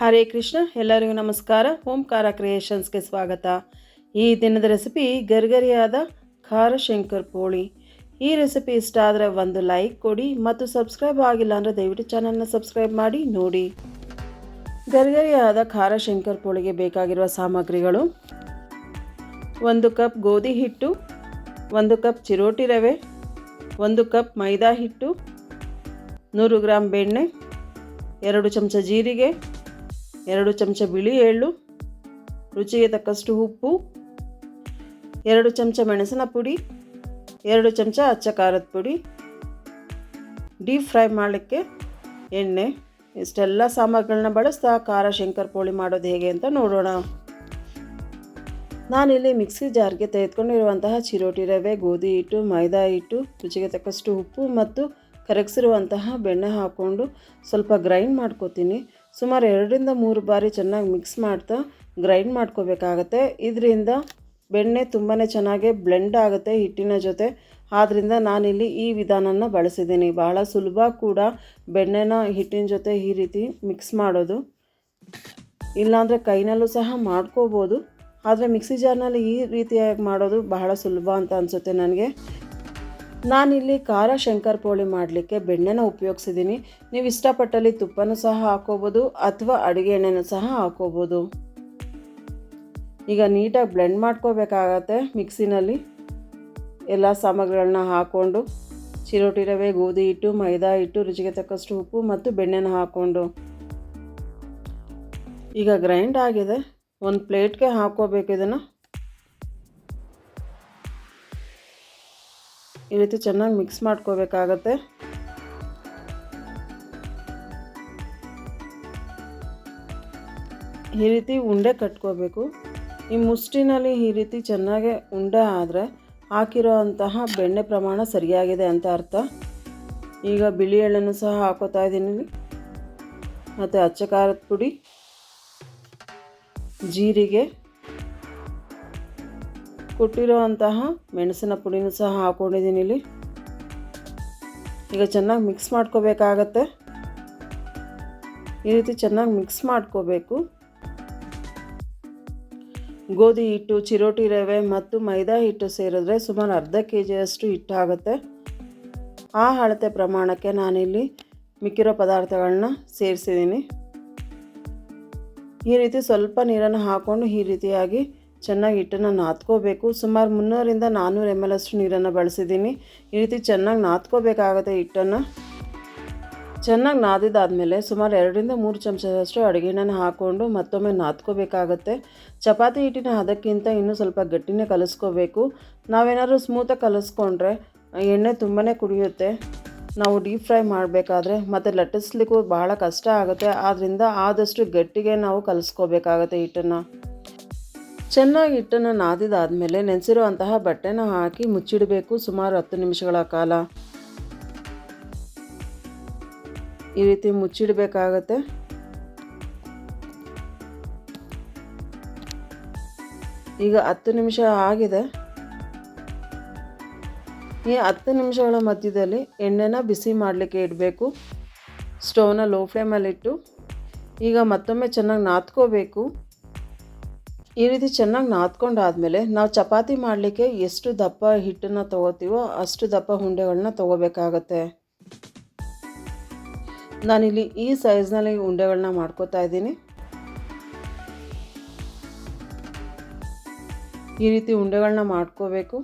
ಹರೇ ಕೃಷ್ಣ, ಎಲ್ಲರಿಗೂ ನಮಸ್ಕಾರ. ಓಂಕಾರ ಕ್ರಿಯೇಷನ್ಸ್ಗೆ ಸ್ವಾಗತ. ಈ ದಿನದ ರೆಸಿಪಿ ಗರ್ಗರಿಯಾದ ಖಾರ ಶಂಕರ್ ಪೋಳಿ. ಈ ರೆಸಿಪಿ ಇಷ್ಟ ಆದರೆ ಒಂದು ಲೈಕ್ ಕೊಡಿ ಮತ್ತು ಸಬ್ಸ್ಕ್ರೈಬ್ ಆಗಿಲ್ಲ ಅಂದರೆ ದಯವಿಟ್ಟು ಚಾನಲ್ನ ಸಬ್ಸ್ಕ್ರೈಬ್ ಮಾಡಿ, ನೋಡಿ. ಗರ್ಗರಿಯಾದ ಖಾರ ಶಂಕರ್ ಪೋಳಿಗೆ ಬೇಕಾಗಿರುವ ಸಾಮಗ್ರಿಗಳು ಒಂದು ಕಪ್ ಗೋಧಿ ಹಿಟ್ಟು, ಒಂದು ಕಪ್ ಚಿರೋಟಿ ರವೆ, ಒಂದು ಕಪ್ ಮೈದಾ ಹಿಟ್ಟು, ನೂರು ಗ್ರಾಮ್ ಬೆಣ್ಣೆ, ಎರಡು ಚಮಚ ಜೀರಿಗೆ ಎರಡು ಚಮಚ ಬಿಳಿ ಎಳ್ಳು, ರುಚಿಗೆ ತಕ್ಕಷ್ಟು ಉಪ್ಪು, ಎರಡು ಚಮಚ ಮೆಣಸಿನ ಪುಡಿ, ಎರಡು ಚಮಚ ಅಚ್ಚ ಖಾರದ ಪುಡಿ. ಡೀಪ್ ಫ್ರೈ ಮಾಡಲಿಕ್ಕೆ ಎಣ್ಣೆ, ಇಷ್ಟೆಲ್ಲ ಸಾಮಗ್ರಿಗಳನ್ನ ಬಳಸ್ತಾ ಖಾರ ಶಂಕರ್ ಪೋಳಿ ಮಾಡೋದು ಹೇಗೆ ಅಂತ ನೋಡೋಣ. ನಾನಿಲ್ಲಿ ಮಿಕ್ಸಿ ಜಾರ್ಗೆ ತೆಗೆದುಕೊಂಡಿರುವಂತಹ ಚಿರೋಟಿ ರವೆ, ಗೋಧಿ ಹಿಟ್ಟು, ಮೈದಾ ಹಿಟ್ಟು, ರುಚಿಗೆ ತಕ್ಕಷ್ಟು ಉಪ್ಪು ಮತ್ತು ಕರಗಿಸಿರುವಂತಹ ಬೆಣ್ಣೆ ಹಾಕ್ಕೊಂಡು ಸ್ವಲ್ಪ ಗ್ರೈಂಡ್ ಮಾಡ್ಕೋತೀನಿ. ಸುಮಾರು ಎರಡರಿಂದ ಮೂರು ಬಾರಿ ಚೆನ್ನಾಗಿ ಮಿಕ್ಸ್ ಮಾಡ್ತಾ ಗ್ರೈಂಡ್ ಮಾಡ್ಕೋಬೇಕಾಗತ್ತೆ. ಇದರಿಂದ ಬೆಣ್ಣೆ ತುಂಬಾ ಚೆನ್ನಾಗಿ ಬ್ಲೆಂಡ್ ಆಗುತ್ತೆ ಹಿಟ್ಟಿನ ಜೊತೆ. ಆದ್ದರಿಂದ ನಾನಿಲ್ಲಿ ಈ ವಿಧಾನನ ಬಳಸಿದ್ದೀನಿ. ಬಹಳ ಸುಲಭ ಕೂಡ ಬೆಣ್ಣೆನ ಹಿಟ್ಟಿನ ಜೊತೆ ಈ ರೀತಿ ಮಿಕ್ಸ್ ಮಾಡೋದು. ಇಲ್ಲಾಂದರೆ ಕೈನಲ್ಲೂ ಸಹ ಮಾಡ್ಕೋಬೋದು. ಆದರೆ ಮಿಕ್ಸಿ ಜಾರ್ನಲ್ಲಿ ಈ ರೀತಿಯಾಗಿ ಮಾಡೋದು ಬಹಳ ಸುಲಭ ಅಂತ ಅನಿಸುತ್ತೆ ನನಗೆ. ನಾನಿಲ್ಲಿ ಖಾರ ಶಂಕರ್ ಪೋಳಿ ಮಾಡಲಿಕ್ಕೆ ಬೆಣ್ಣೆನ ಉಪಯೋಗಿಸಿದ್ದೀನಿ ನೀವು ಇಷ್ಟಪಟ್ಟಲ್ಲಿ ತುಪ್ಪನೂ ಸಹ ಹಾಕೋಬೋದು ಅಥವಾ ಅಡುಗೆ ಎಣ್ಣೆನೂ ಸಹ ಹಾಕೋಬೋದು ಈಗ ನೀಟಾಗಿ ಬ್ಲೆಂಡ್ ಮಾಡ್ಕೋಬೇಕಾಗತ್ತೆ ಮಿಕ್ಸಿನಲ್ಲಿ. ಎಲ್ಲ ಸಾಮಗ್ರಿಗಳನ್ನ ಹಾಕ್ಕೊಂಡು ಚಿರೋಟಿ ರವೆ, ಗೋಧಿ ಹಿಟ್ಟು, ಮೈದಾ ಹಿಟ್ಟು, ರುಚಿಗೆ ತಕ್ಕಷ್ಟು ಉಪ್ಪು ಮತ್ತು ಬೆಣ್ಣೆನ ಹಾಕ್ಕೊಂಡು. ಈಗ ಗ್ರೈಂಡ್ ಆಗಿದೆ. ಒಂದು ಪ್ಲೇಟ್ಗೆ ಹಾಕ್ಕೋಬೇಕು ಇದನ್ನು. ಈ ರೀತಿ ಚೆನ್ನಾಗಿ ಮಿಕ್ಸ್ ಮಾಡ್ಕೋಬೇಕಾಗತ್ತೆ. ಈ ರೀತಿ ಉಂಡೆ ಕಟ್ಕೋಬೇಕು. ಈ ಮುಷ್ಟಿನಲ್ಲಿ ಈ ರೀತಿ ಚೆನ್ನಾಗೆ ಉಂಡೆ ಆದರೆ ಹಾಕಿರೋ ಅಂತಹ ಬೆಣ್ಣೆ ಪ್ರಮಾಣ ಸರಿಯಾಗಿದೆ ಅಂತ ಅರ್ಥ. ಈಗ ಬಿಳಿ ಎಳ್ಳನ್ನು ಸಹ ಹಾಕೋತಾ ಇದ್ದೀನಿ. ಮತ್ತು ಅಚ್ಚ ಖಾರದ ಪುಡಿ, ಜೀರಿಗೆ ಕೊಟ್ಟಿರೋವಂತಹ ಮೆಣಸಿನ ಪುಡಿನೂ ಸಹ ಹಾಕ್ಕೊಂಡಿದ್ದೀನಿ ಇಲ್ಲಿ. ಈಗ ಚೆನ್ನಾಗಿ ಮಿಕ್ಸ್ ಮಾಡ್ಕೋಬೇಕಾಗತ್ತೆ. ಈ ರೀತಿ ಚೆನ್ನಾಗಿ ಮಿಕ್ಸ್ ಮಾಡ್ಕೋಬೇಕು. ಗೋಧಿ ಹಿಟ್ಟು, ಚಿರೋಟಿ ರವೆ ಮತ್ತು ಮೈದಾ ಹಿಟ್ಟು ಸೇರಿದ್ರೆ ಸುಮಾರು ಅರ್ಧ ಕೆ ಜಿಯಷ್ಟು ಹಿಟ್ಟಾಗುತ್ತೆ. ಆ ಅಳತೆ ಪ್ರಮಾಣಕ್ಕೆ ನಾನಿಲ್ಲಿ ಮಿಕ್ಕಿರೋ ಪದಾರ್ಥಗಳನ್ನ ಸೇರಿಸಿದ್ದೀನಿ. ಈ ರೀತಿ ಸ್ವಲ್ಪ ನೀರನ್ನು ಹಾಕ್ಕೊಂಡು ಈ ರೀತಿಯಾಗಿ ಚೆನ್ನಾಗಿ ಹಿಟ್ಟನ್ನು ನಾದ್ಕೋಬೇಕು. ಸುಮಾರು ಮುನ್ನೂರಿಂದ ನಾನ್ನೂರು ಎಂ ಎಲ್ ಅಷ್ಟು ನೀರನ್ನು ಬಳಸಿದ್ದೀನಿ. ಈ ರೀತಿ ಚೆನ್ನಾಗಿ ನಾದ್ಕೋಬೇಕಾಗುತ್ತೆ ಹಿಟ್ಟನ್ನು. ಚೆನ್ನಾಗಿ ನಾದಿದಾದಮೇಲೆ ಸುಮಾರು ಎರಡರಿಂದ ಮೂರು ಚಮಚದಷ್ಟು ಅಡುಗೆನ ಹಾಕ್ಕೊಂಡು ಮತ್ತೊಮ್ಮೆ ನಾದ್ಕೋಬೇಕಾಗತ್ತೆ. ಚಪಾತಿ ಹಿಟ್ಟಿನ ಹದಕ್ಕಿಂತ ಇನ್ನೂ ಸ್ವಲ್ಪ ಗಟ್ಟಿನೇ ಕಲಿಸ್ಕೋಬೇಕು. ನಾವೇನಾದರೂ ಸ್ಮೂತಾಗಿ ಕಲಿಸ್ಕೊಂಡ್ರೆ ಎಣ್ಣೆ ತುಂಬಾ ಕುಡಿಯುತ್ತೆ. ನಾವು ಡೀಪ್ ಫ್ರೈ ಮಾಡಬೇಕಾದ್ರೆ ಮತ್ತು ಲಟ್ಟಿಸ್ಲಿಕ್ಕೂ ಭಾಳ ಕಷ್ಟ ಆಗುತ್ತೆ. ಆದ್ದರಿಂದ ಆದಷ್ಟು ಗಟ್ಟಿಗೆ ನಾವು ಕಲಿಸ್ಕೋಬೇಕಾಗತ್ತೆ ಹಿಟ್ಟನ್ನು. ಚೆನ್ನಾಗಿ ಹಿಟ್ಟನ್ನು ನಾದಿದಾದಮೇಲೆ ನೆನೆಸಿರುವಂತಹ ಬಟ್ಟೆನ ಹಾಕಿ ಮುಚ್ಚಿಡಬೇಕು ಸುಮಾರು ಹತ್ತು ನಿಮಿಷಗಳ ಕಾಲ. ಈ ರೀತಿ ಮುಚ್ಚಿಡಬೇಕಾಗತ್ತೆ. ಈಗ ಹತ್ತು ನಿಮಿಷ ಆಗಿದೆ. ಈ ಹತ್ತು ನಿಮಿಷಗಳ ಮಧ್ಯದಲ್ಲಿ ಎಣ್ಣೆನ ಬಿಸಿ ಮಾಡಲಿಕ್ಕೆ ಇಡಬೇಕು. ಸ್ಟವ್ನ ಲೋ ಫ್ಲೇಮಲ್ಲಿಟ್ಟು ಈಗ ಮತ್ತೊಮ್ಮೆ ಚೆನ್ನಾಗಿ ನಾದ್ಕೋಬೇಕು ಈ ರೀತಿ ಚೆನ್ನಾಗಿ ನಾದ್ಕೊಂಡಾದಮೇಲೆ ನಾವು ಚಪಾತಿ ಮಾಡಲಿಕ್ಕೆ ಎಷ್ಟು ದಪ್ಪ ಹಿಟ್ಟನ್ನು ತೊಗೋತೀವೋ ಅಷ್ಟು ದಪ್ಪ ಉಂಡೆಗಳನ್ನ ತೊಗೋಬೇಕಾಗತ್ತೆ. ನಾನಿಲ್ಲಿ ಈ ಸೈಜ್ನಲ್ಲಿ ಉಂಡೆಗಳನ್ನ ಮಾಡ್ಕೋತಾ ಇದ್ದೀನಿ. ಈ ರೀತಿ ಉಂಡೆಗಳನ್ನ ಮಾಡ್ಕೋಬೇಕು.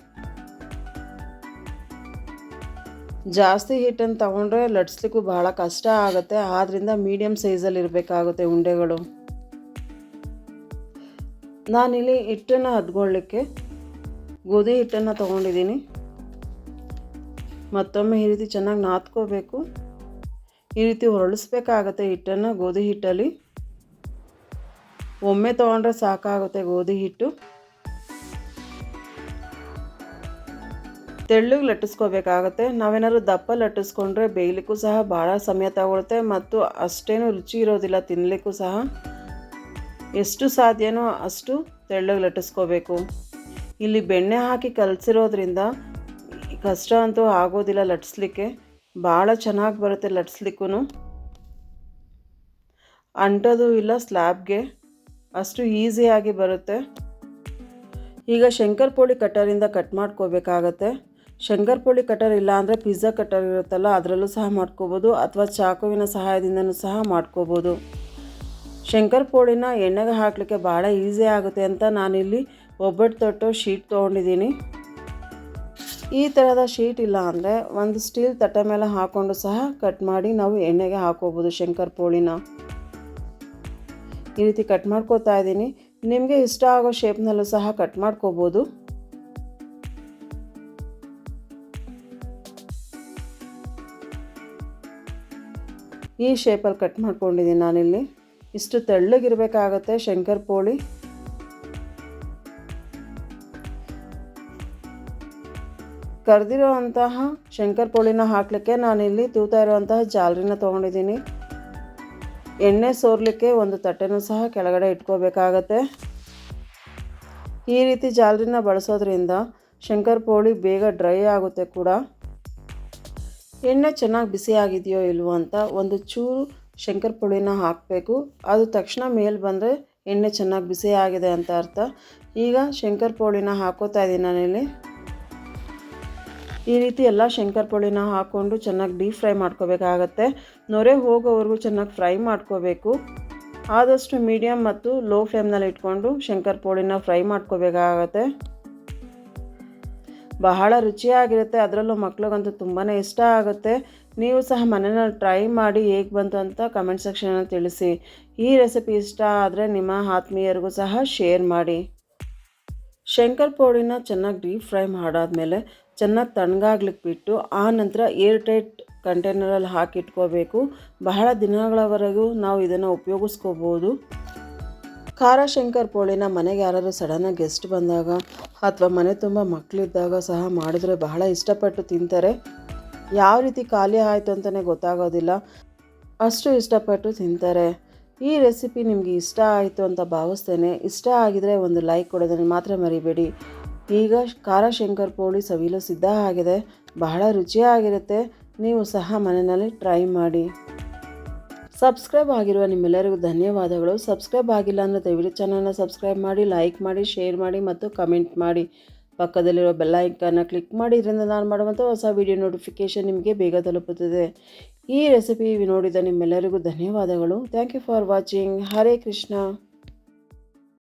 ಜಾಸ್ತಿ ಹಿಟ್ಟನ್ನು ತಗೊಂಡ್ರೆ ಲಟ್ಸ್ಲಿಕ್ಕೂ ಬಹಳ ಕಷ್ಟ ಆಗುತ್ತೆ. ಆದ್ದರಿಂದ ಮೀಡಿಯಮ್ ಸೈಜಲ್ಲಿ ಇರಬೇಕಾಗುತ್ತೆ ಉಂಡೆಗಳು. ನಾನಿಲ್ಲಿ ಹಿಟ್ಟನ್ನು ಹದ್ಕೊಳ್ಳಿಕ್ಕೆ ಗೋಧಿ ಹಿಟ್ಟನ್ನು ತೊಗೊಂಡಿದ್ದೀನಿ. ಮತ್ತೊಮ್ಮೆ ಈ ರೀತಿ ಚೆನ್ನಾಗಿ ನಾದ್ಕೋಬೇಕು. ಈ ರೀತಿ ಹೊರಳಿಸ್ಬೇಕಾಗತ್ತೆ ಹಿಟ್ಟನ್ನು ಗೋಧಿ ಹಿಟ್ಟಲ್ಲಿ. ಒಮ್ಮೆ ತೊಗೊಂಡ್ರೆ ಸಾಕಾಗುತ್ತೆ ಗೋಧಿ ಹಿಟ್ಟು. ತೆಳ್ಳಗೆ ಲಟ್ಟಿಸ್ಕೋಬೇಕಾಗತ್ತೆ. ನಾವೇನಾದ್ರು ದಪ್ಪ ಲಟ್ಟಿಸ್ಕೊಂಡ್ರೆ ಬೇಯಲಿಕ್ಕೂ ಸಹ ಭಾಳ ಸಮಯ ತಗೊಳುತ್ತೆ ಮತ್ತು ಅಷ್ಟೇನು ರುಚಿ ಇರೋದಿಲ್ಲ ತಿನ್ನಲಿಕ್ಕೂ ಸಹ. ಎಷ್ಟು ಸಾಧ್ಯನೋ ಅಷ್ಟು ತೆಳ್ಳಗೆ ಲಟ್ಟಿಸ್ಕೋಬೇಕು. ಇಲ್ಲಿ ಬೆಣ್ಣೆ ಹಾಕಿ ಕಲಸಿರೋದ್ರಿಂದ ಕಷ್ಟ ಅಂತೂ ಆಗೋದಿಲ್ಲ ಲಟ್ಸ್ಲಿಕ್ಕೆ. ಭಾಳ ಚೆನ್ನಾಗಿ ಬರುತ್ತೆ ಲಟ್ಸ್ಲಿಕ್ಕೂ ಅಂಟೋದು ಇಲ್ಲ ಸ್ಲ್ಯಾಬ್ಗೆ. ಅಷ್ಟು ಈಸಿಯಾಗಿ ಬರುತ್ತೆ. ಈಗ ಶಂಕರ್ಪೋಳಿ ಕಟ್ಟರಿಂದ ಕಟ್ ಮಾಡ್ಕೋಬೇಕಾಗತ್ತೆ. ಶಂಕರ್ಪೋಳಿ ಕಟರ್ ಇಲ್ಲ ಅಂದರೆ ಪಿಜ್ಜಾ ಕಟರ್ ಇರುತ್ತಲ್ಲ, ಅದರಲ್ಲೂ ಸಹ ಮಾಡ್ಕೋಬೋದು, ಅಥವಾ ಚಾಕುವಿನ ಸಹಾಯದಿಂದನೂ ಸಹ ಮಾಡ್ಕೋಬೋದು. ಶಂಕರ್ಪೋಳಿನ ಎಣ್ಣೆಗೆ ಹಾಕಲಿಕ್ಕೆ ಭಾಳ ಈಸಿ ಆಗುತ್ತೆ ಅಂತ ನಾನಿಲ್ಲಿ ಒಬ್ಬಟ್ಟು ತೊಟ್ಟು ಶೀಟ್ ತೊಗೊಂಡಿದ್ದೀನಿ. ಈ ಥರದ ಶೀಟ್ ಇಲ್ಲ ಅಂದರೆ ಒಂದು ಸ್ಟೀಲ್ ತಟ್ಟೆ ಮೇಲೆ ಹಾಕ್ಕೊಂಡು ಸಹ ಕಟ್ ಮಾಡಿ ನಾವು ಎಣ್ಣೆಗೆ ಹಾಕೋಬೋದು ಶಂಕರ್ಪೋಳಿನ ಈ ರೀತಿ ಕಟ್ ಮಾಡ್ಕೋತಾ ಇದ್ದೀನಿ. ನಿಮಗೆ ಇಷ್ಟ ಆಗೋ ಶೇಪ್ನಲ್ಲೂ ಸಹ ಕಟ್ ಮಾಡ್ಕೋಬೋದು. ಈ ಶೇಪಲ್ಲಿ ಕಟ್ ಮಾಡ್ಕೊಂಡಿದ್ದೀನಿ ನಾನಿಲ್ಲಿ. ಇಷ್ಟು ತೆಳ್ಳಗಿರಬೇಕಾಗತ್ತೆ ಶಂಕರ್ ಪೋಳಿ. ಕರೆದಿರೋ ಅಂತಹ ಶಂಕರ್ ಪೋಳಿನ ಹಾಕಲಿಕ್ಕೆ ನಾನಿಲ್ಲಿ ತೂತಾ ಇರುವಂತಹ ಜಾಲರಿನ ತೊಗೊಂಡಿದ್ದೀನಿ. ಎಣ್ಣೆ ಸೋರ್ಲಿಕ್ಕೆ ಒಂದು ತಟ್ಟೆನೂ ಸಹ ಕೆಳಗಡೆ ಇಟ್ಕೋಬೇಕಾಗತ್ತೆ. ಈ ರೀತಿ ಜಾಲರಿನ ಬಳಸೋದ್ರಿಂದ ಶಂಕರ್ ಪೋಳಿ ಬೇಗ ಡ್ರೈ ಆಗುತ್ತೆ ಕೂಡ. ಎಣ್ಣೆ ಚೆನ್ನಾಗಿ ಬಿಸಿ ಆಗಿದೆಯೋ ಇಲ್ವೋ ಅಂತ ಒಂದು ಚೂರು ಶಂಕರ್ ಪುಳಿನ ಹಾಕಬೇಕು. ಅದು ತಕ್ಷಣ ಮೇಲೆ ಬಂದರೆ ಎಣ್ಣೆ ಚೆನ್ನಾಗಿ ಬಿಸಿ ಆಗಿದೆ ಅಂತ ಅರ್ಥ. ಈಗ ಶಂಕರ್ ಪೋಳಿನ ಹಾಕೋತಾ ಇದ್ದೀನಿ ನಾನಿಲ್ಲಿ ಈ ರೀತಿ ಎಲ್ಲ ಶಂಕರ್ ಪೋಳಿನ ಹಾಕ್ಕೊಂಡು ಚೆನ್ನಾಗಿ ಡೀಪ್ ಫ್ರೈ ಮಾಡ್ಕೋಬೇಕಾಗತ್ತೆ. ನೊರೆ ಹೋಗೋವರೆಗೂ ಚೆನ್ನಾಗಿ ಫ್ರೈ ಮಾಡ್ಕೋಬೇಕು. ಆದಷ್ಟು ಮೀಡಿಯಮ್ ಮತ್ತು ಲೋ ಫ್ಲೇಮ್ನಲ್ಲಿ ಇಟ್ಕೊಂಡು ಶಂಕರ್ ಪೋಳಿನ ಫ್ರೈ ಮಾಡ್ಕೋಬೇಕಾಗತ್ತೆ. ಬಹಳ ರುಚಿಯಾಗಿರುತ್ತೆ. ಅದರಲ್ಲೂ ಮಕ್ಳಿಗಂತೂ ತುಂಬಾ ಇಷ್ಟ ಆಗುತ್ತೆ. ನೀವು ಸಹ ಮನೇನ ಟ್ರೈ ಮಾಡಿ ಹೇಗೆ ಬಂತು ಅಂತ ಕಮೆಂಟ್ ಸೆಕ್ಷನಲ್ಲಿ ತಿಳಿಸಿ. ಈ ರೆಸಿಪಿ ಇಷ್ಟ ಆದರೆ ನಿಮ್ಮ ಆತ್ಮೀಯರಿಗೂ ಸಹ ಶೇರ್ ಮಾಡಿ. ಶಂಕರ್ ಪೌಡಿನ ಚೆನ್ನಾಗಿ ಡೀಪ್ ಫ್ರೈ ಮಾಡಾದಮೇಲೆ ಚೆನ್ನಾಗಿ ತಣ್ಣಗಾಗ್ಲಿಕ್ಕೆ ಬಿಟ್ಟು ಆ ನಂತರ ಏರ್ ಟೈಟ್ ಕಂಟೈನರಲ್ಲಿ ಹಾಕಿಟ್ಕೋಬೇಕು. ಬಹಳ ದಿನಗಳವರೆಗೂ ನಾವು ಇದನ್ನು ಉಪಯೋಗಿಸ್ಕೋಬೋದು. ಖಾರ ಶಂಕರ್ ಪೋಳಿನ ಮನೆಗೆ ಯಾರಾದರೂ ಸಡನ್ನಾಗಿ ಗೆಸ್ಟ್ ಬಂದಾಗ ಅಥವಾ ಮನೆ ತುಂಬ ಮಕ್ಕಳಿದ್ದಾಗ ಸಹ ಮಾಡಿದ್ರೆ ಬಹಳ ಇಷ್ಟಪಟ್ಟು ತಿಂತಾರೆ. ಯಾವ ರೀತಿ ಖಾಲಿ ಆಯಿತು ಅಂತಲೇ ಗೊತ್ತಾಗೋದಿಲ್ಲ. ಅಷ್ಟು ಇಷ್ಟಪಟ್ಟು ತಿಂತಾರೆ. ಈ ರೆಸಿಪಿ ನಿಮಗೆ ಇಷ್ಟ ಆಯಿತು ಅಂತ ಭಾವಿಸ್ತೇನೆ. ಇಷ್ಟ ಆಗಿದರೆ ಒಂದು ಲೈಕ್ ಕೊಡೋದನ್ನು ಮಾತ್ರ ಮರಿಬೇಡಿ. ಈಗ ಖಾರ ಶಂಕರ್ ಪೋಳಿ ಸವಿಲು ಸಿದ್ಧ ಆಗಿದೆ. ಬಹಳ ರುಚಿಯಾಗಿರುತ್ತೆ. ನೀವು ಸಹ ಮನೆಯಲ್ಲಿ ಟ್ರೈ ಮಾಡಿ. ಸಬ್ಸ್ಕ್ರೈಬ್ ಆಗಿರುವ ನಿಮ್ಮೆಲ್ಲರಿಗೂ ಧನ್ಯವಾದಗಳು. ಸಬ್ಸ್ಕ್ರೈಬ್ ಆಗಿಲ್ಲ ಅಂದರೆ ದಯವಿಟ್ಟು ಚಾನಲ್ನ ಸಬ್ಸ್ಕ್ರೈಬ್ ಮಾಡಿ, ಲೈಕ್ ಮಾಡಿ, ಶೇರ್ ಮಾಡಿ ಮತ್ತು ಕಮೆಂಟ್ ಮಾಡಿ. ಪಕ್ಕದಲ್ಲಿರೋ ಬೆಲ್ಲೈಕನ್ನ ಕ್ಲಿಕ್ ಮಾಡಿ, ಇದರಿಂದ ನಾನು ಮಾಡುವಂಥ ಹೊಸ ವಿಡಿಯೋ ನೋಟಿಫಿಕೇಷನ್ ನಿಮಗೆ ಬೇಗ ತಲುಪುತ್ತದೆ. ಈ ರೆಸಿಪಿ ನೋಡಿದ ನಿಮ್ಮೆಲ್ಲರಿಗೂ ಧನ್ಯವಾದಗಳು. Thank you for watching Hare Krishna